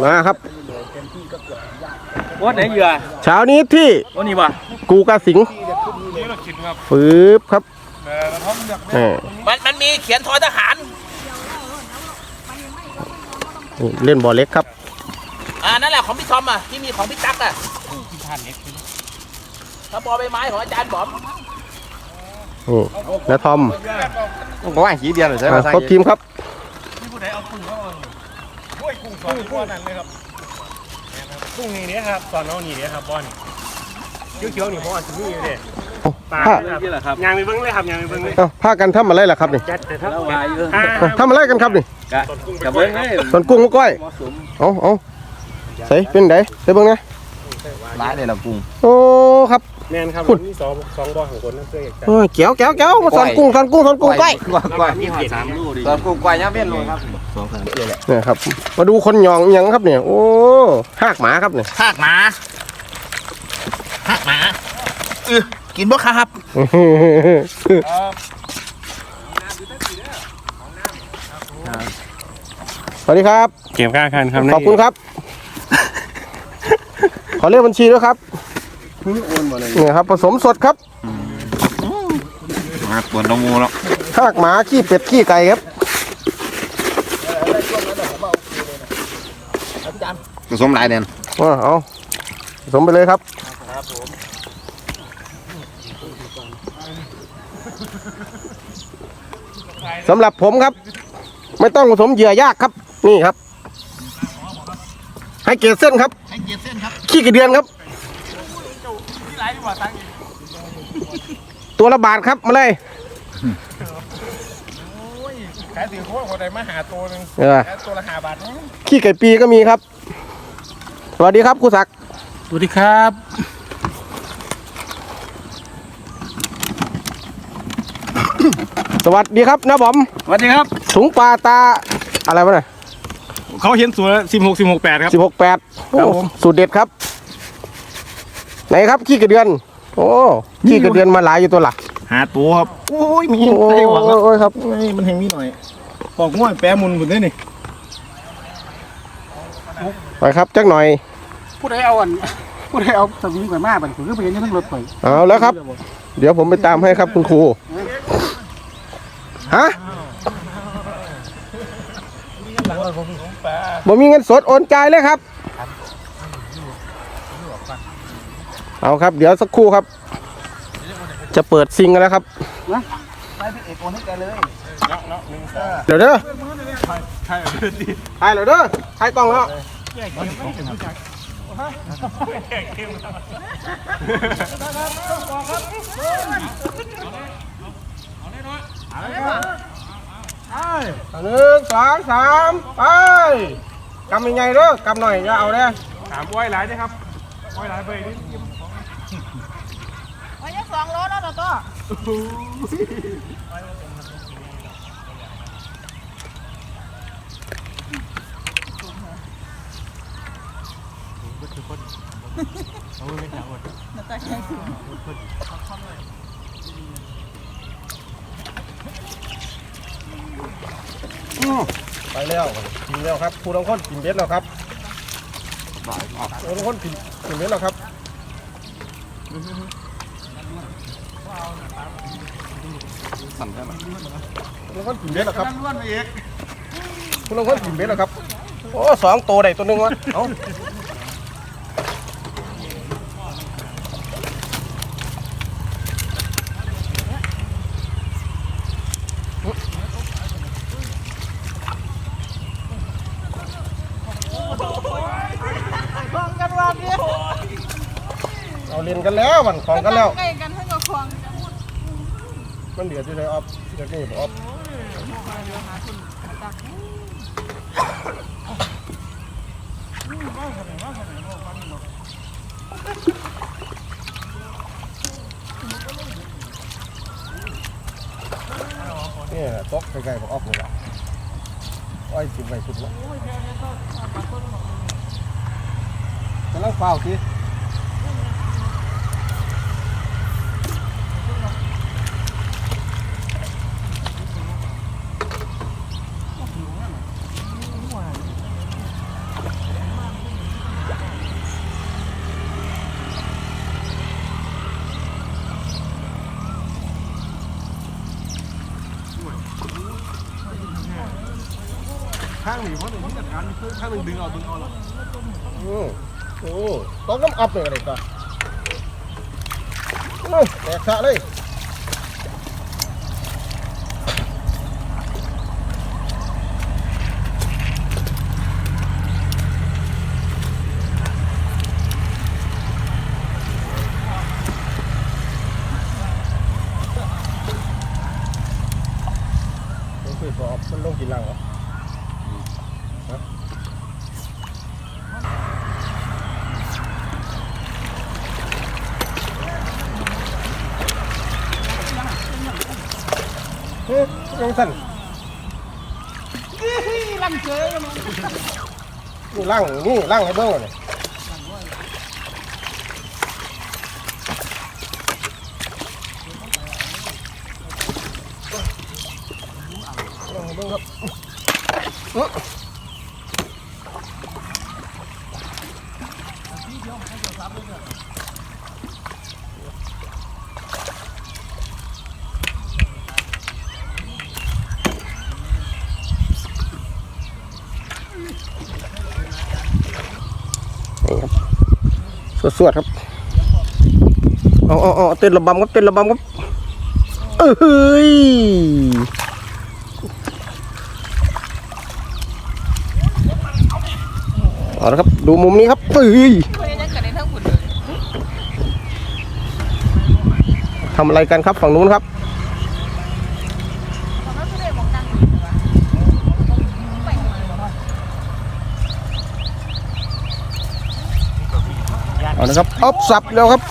มาครับวัดไหนเหยื่อเช้านี้ที่วันนี้วะกูกระสิงนี่เราคิดครับฟืบครับแต่เราทำอยากแหม่มันมันมีเขียนทอทหารนี่เล่นบอลเล็กครับอ่านั่นแหละของพี่ทอมอะที่มีของพี่ตั๊กอะถ้าบอใบไม้ของอาจารย์บอมนี่นะทอมผมว่าขี้เดียวเลยใช่ไหมอะครบทีมครับที่ผู้ใดเอา กุ้งเข้ามาโอ้ยกุ้งสอนกุ้งนั่นเลยครับกุ้งนี่เนี่ยครับสอนเอานี่เนี่ยครับบอลเขียวๆนี่เพราะว่าสิมีอยู่เด้ปลาผ้านี่แหละครับยางไปเบิ้งเลยครับยางไปเบิ้งเลยเอ้าผ้ากันทำอะไรล่ะครับนี่จัดแต่ถ้าแล้ววายเยอะอ่าเอ้าทำอะไรกันครับนี่กะกะเบิ้งให้ส่วนกุ้งกับก้อยเหมาะสมเอาเอาใส่เป็นไดใส่เบิ่งนะร้ายเลยละกุ้งโอ้ครับแมนครับคุณมีสองสองบอลของคนนั่นเพื่ออยากจัดโอ้ยแก้วแก้วแก้วมาสอนกุ้งสอนกุ้งสอนกุ้งก้อยกล้วยกล้วยมีหอดสามลูกดิตอนกุ้งกล้วยยังเป็นเลยครับ สองสามเที่ยวแหละเนี่ยครับ มาดูคนหยองอิหยังครับเนี่ย โอ้หากหมาครับเนี่ย หากหมาหากหมาเออกินบ่ครับ สวัสดีครับ เก็บค่าคันครับขอบคุณครับ ขอเลขบัญชีด้วยครับเนี่ยครับ ผสมสดครับ มาปวดตรงมูแล้วหากหมาขี้เป็ดขี้ไก่ครับ ผสมหลายเดือนเอาเอาผสมไปเลยครับสำหรับผมครับ ไม่ต้องผสมเหยื่อยากครับ นี่ครับ ให้เกียรติเส้นครับ ให้เกียรติเส้นครับขี้กระเดือนครับตัวละบาทครับมาเลยขายถือโค้ดคนใดมาหาตัวหนึ่งเออ ขายตัวละห้าบาทนะขี้ไก่ปีก็มีครับ สวัสดีครับครูศักดิ์สวัสดีครับ สวัสดีครับนะบอมสวัสดีครับ ถุงปลาตาอะไรวะเนี่ยเขาเห็นตัวสิบหกสิบหกแปดครับ สิบหกแปดครับผม สูตรเด็ดครับ ไหนครับขี้กระเดือน โอ้ขี้กระเดือนมาหลายอยู่ตัวหลักหาตัวครับ โอ้ยมีโอ้ไต้หวันครับโอ้ยครับโอ้ยมันแหงมีหน่อยปอกง่วยแปรมุนผมด้วยนี่ ไปครับจักหน่อย ผู้ใดเอาอันผู้ใดเอาสวิงไปมาบัดผมก็ไปเห็นอยู่ทั้งรถไปเอาแล้วครับ เดี๋ยวผมไปตามให้ครับคุณครูฮะบ่มีเงินสดโอนจ่ายเลยครับ เอาครับ เดี๋ยวสักครู่ครับ จะเปิดซิงกันแล้วครับเดี๋ยวเด้อถ่ายเดี๋ยวเด้อถ่ายกล้องแล้ว หนึ่งสองสามไปกำยังไงเด้อกำหน่อยอย่าเอาเด้อถามอ้อยหลายนะครับอ้อยหลายไปนี่วันนี้สองโลแล้วตัว ไปแล้วกินแล้วครับผู้ต้องคนกินเบ็ดแล้วครับผู้ต้องคนกินกินเบ็ดแล้วครับผู้ต้องคนกินเบ็ดแล้วครับผู้ต้องคนกินเบ็ดแล้วครับ โอ้สองตัวใดตัวหนึงวะเอ้าเอาเล่น กันแล้วมันของกันแล้ว ใกล้กันให้กับควงมันเดือดอยู่เลยออฟเดือดนี่บออฟนี่ตกใกล้ๆบออฟนี่แหละอ้อยกินไปสุดละกำลังเฝ้าสิ ข้างหนึ่งดึงเอาดึงเอาแล้วอืมโอ้ต้องน้ำอับเลยอะไรก่อนแตกสะเลย นี่คือสอบมันลงกินลังเหรอฮะเฮ้ยยังสั่นลังเจอมันนี่ล่างนี่ล่างให้เบิ้งเลยล่างให้เบิ้งครับ สวดๆครับเอาเอาเอาเต้นระบำครับเต้นระบำครับเอ้ยเอาละครับ ดูมุมนี้ครับเอ้ยคนนี้จะเกิดในทั้งหุ่นเลยทำอะไรกันครับฝั่งนู้นครับ ของเราทุเรศมองนั่งอยู่เลยวะไปหน่อย เอาละครับอ๊อบสับแล้วครับ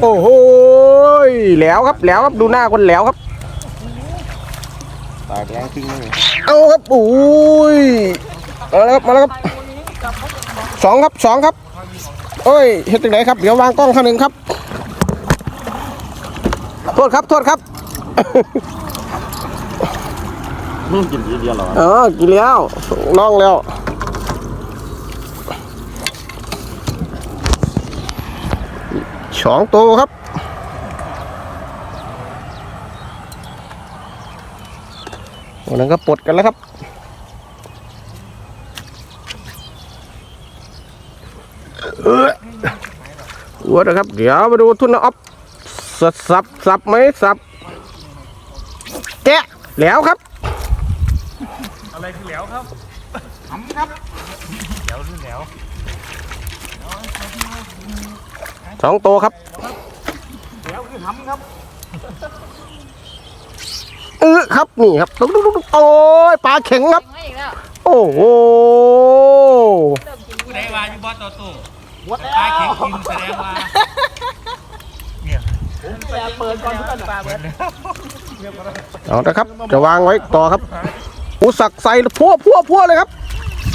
โอ้โหยแหล้วครับแหล้วครับดูหน้าคนแหล้วครับตายแรงทิ้งเลยเอาครับโอ้ยมาแล้วครับมาแล้วครับสองครับสองครับโอ้ยเฮ็ดจังไหนครับเดี๋ยววางกล้องข้างหนึ่งครับโทษครับโทษครับกินทีเดียวเหรอเออกินแล้วน้องแล้ว สองตัวครับวันนั้นก็ปลดกันแล้วครับเออวัวนะครับ เดี๋ยวมาดูทุนนะอ๊อฟสับสับสับไหมสับแกะแล้วครับ อะไรคือแหล้วครับทำครับแหล้วหรือแหล้ว สองตัวครับแหล้วคือทำครับเออครับนี่ครับตุ๊กตุ๊กตุ๊กโอ้ยปลาเข็งครับยังไม่อีกแล้วโอ้โหเริ่มกินผู้ใดว่าอยู่บ่ตัวตู้วัดตาเข่งกินแสดงว่าเนี่ยเปิดก่อนเพื่อนปลาเบิดเอาละครับ จะวางไว้ต่อครับอุสักใส่พัวพัวพัวเลยครับ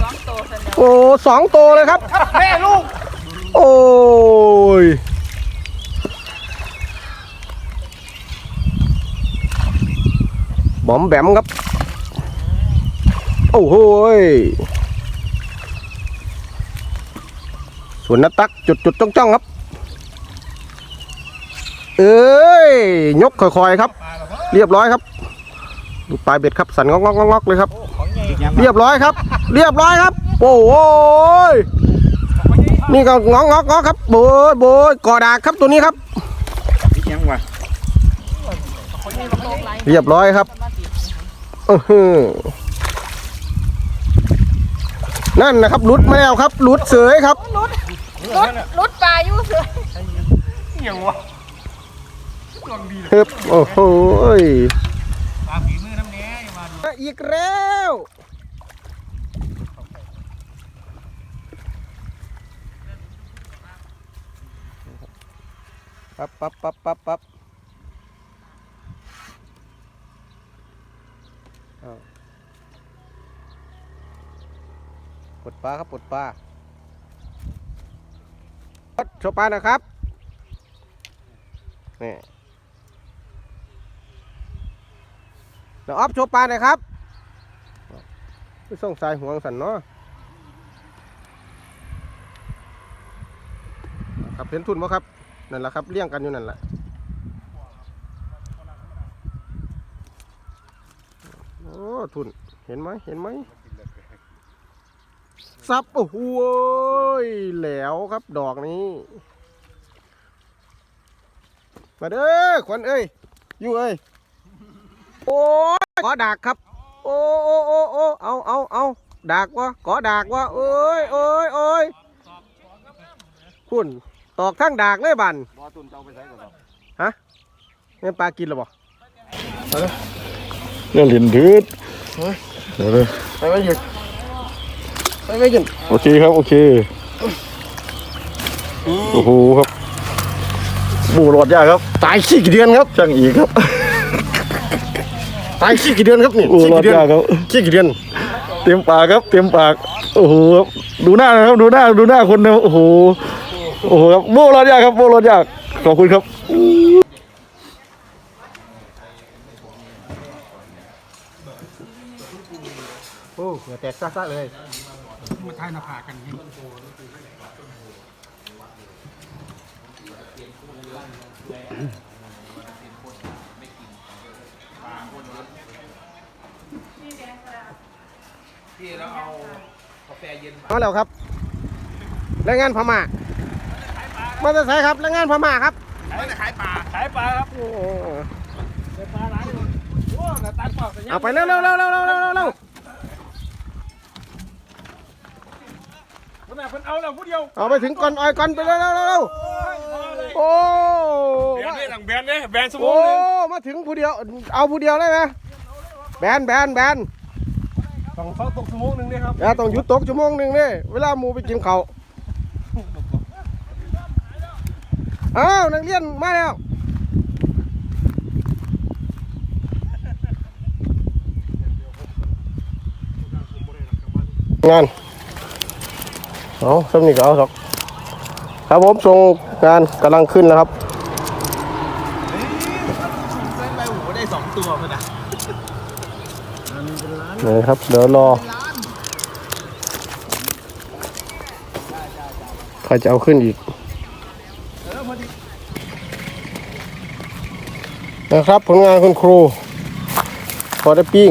สองโตสัญญาโอ้สองตัวเลยครับ แม่ลูก โอ้ยบอมแบมครับ โอ้โหยส่วนนัตักจุดจุดจ้องจ้องๆครับ เอ้ย ยกค่อยๆครับ เรียบร้อยครับดูปลายเบ็ดครับ สั่นงอกงอกงอกงอกเลยครับ เรียบร้อยครับ เรียบร้อยครับ โอ้โหย นี่ก็งอกงอกงอกครับโบยโบยกอดากครับตัวนี้ครับยังวะโตไลเรียบร้อยครับอื้อหือนั่นนะครับหลุดมาแล้วครับหลุดเสยครับรุดรุดปลาอยู่เสืออย่างวะดวงดีเฮ้บโอ้โหยปลาฝีมือน้ำแหน่อย่ามาดูอีกแล้ว ปั๊บปั๊บปั๊บปั๊บปั๊บปลดปลาครับปลดปลาโชว์ปลานะครับนี่เดี๋ยวออฟโชว์ปลาหน่อยครับไม่ส่งสายห่วงสันเนาะครับเห็นทุนไหมครับ นั่นแหละครับเลี้ยงกันอยู่นั่นแหละโอ้ทุนเห็นไหมเห็นไหมซับโอ้โหแหล้วครับดอกนี้ มาเด้อขวัญเอ้ยอยู่เอ้ยโอ้ขอดักครับ โอ้โอ้โอ้โอ้เอาเอาเอาดักวะขอดักวะเอ้ยเอ้ยเอ้ยคุณ ตอกทั้งดักเลยบันบอตุนเจ้าไปใส่ก่อนนี่นปลากินหรือเปล่าเนี่ยลินพืชเดี๋ยวเลยไปไม่หยุดไปไม่หยุดโอเคครับโอเคโอ้โหครับบูรอดยากครับ ตายขี้กี่เดือนครับช่างอีกครับ ตายขี้กี่เดือนครับนี่บูขี้รอดกี่เดือนยากครับขี้กี่เดือน เต็มปากครับ เต็มปาก โอ้โหครับดูหน้านะครับดูหน้าดูหน้าคนนะโอ้โห โอ้โหครับโบรอดยากครับโบรอดยากขอบคุณครับโอ้เหงื่อแตกซ่าๆเลยมาทายหน้าผากกันให้มาแล้วครับแรงงานพม่า มาจะใส่ครับแรงงานพม่าครับขายปลาขายปลาครับโอ้โหปลาหลายคนโอ้กระตันปอกสัญญาณเอาไปเร็วเร็วเร็วเร็วเร็วเร็วเร็วคนน่ะเพิ่นเอาแล้วผู้เดียวเอาไปถึงก่อนอ้อยก่อนไปเร็วเร็วเร็วเร็วโอ้แบนเนี่ยหลังแบนเนี่ยแบนสมโอ้องเลยมาถึงผู้เดียว เอาผู้เดียวได้ไหมแบนแบนแบน ต้องเขาตกสมองหนึ่งเนี่ยครับอย่าต้องหยุดตกชั่วโมงหนึ่งนี่เวลาหมูไปกินเขาว อ้าวนักเรียนมาแล้วงานเอาสำนีก็เอาครับครับผมส่งงานกำลังขึ้นแล้วครับเส้นใบหูได้สองตัวมันอะนี่ครับ เดี๋ยวรอใครจะเอาขึ้นอีก นะครับ ผลงานคุณครู พอได้ปิ้ง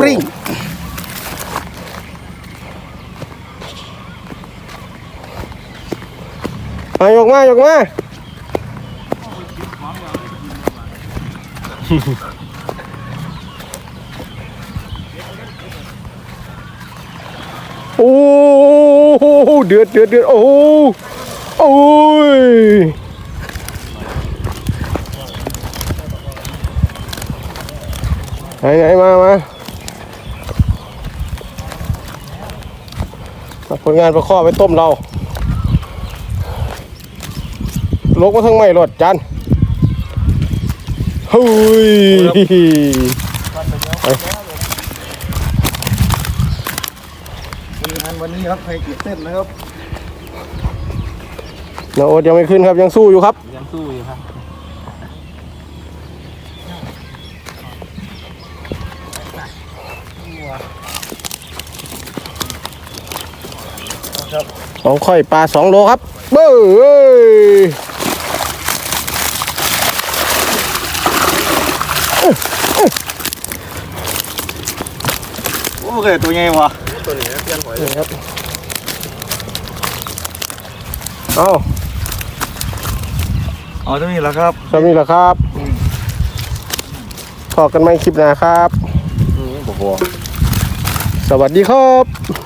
ปริ้งมายกมายกมาโอ้โหเดือดเดือดเดือดโอ้โหโอ้ย ไหนไหนมามาเอาผลงานประข้อไปต้มเราลกมาทั้งไม่รถจันเฮ้ยไปงานวันนี้ครับใครกี่เส้นนะครับนาโอ๊ตยังไม่ขึ้นครับยังสู้อยู่ครับ ยังสู้อยู่ครับ ของข่อยปลาสองโลครับเบ้ยโอ้เคยตัวใหญ่วะนี่ครับเอาอ๋อตัวนี้แหละครับสามีเหรอครับพอกันไหมคลิปหน้าครับโอ้โหสวัสดีครับ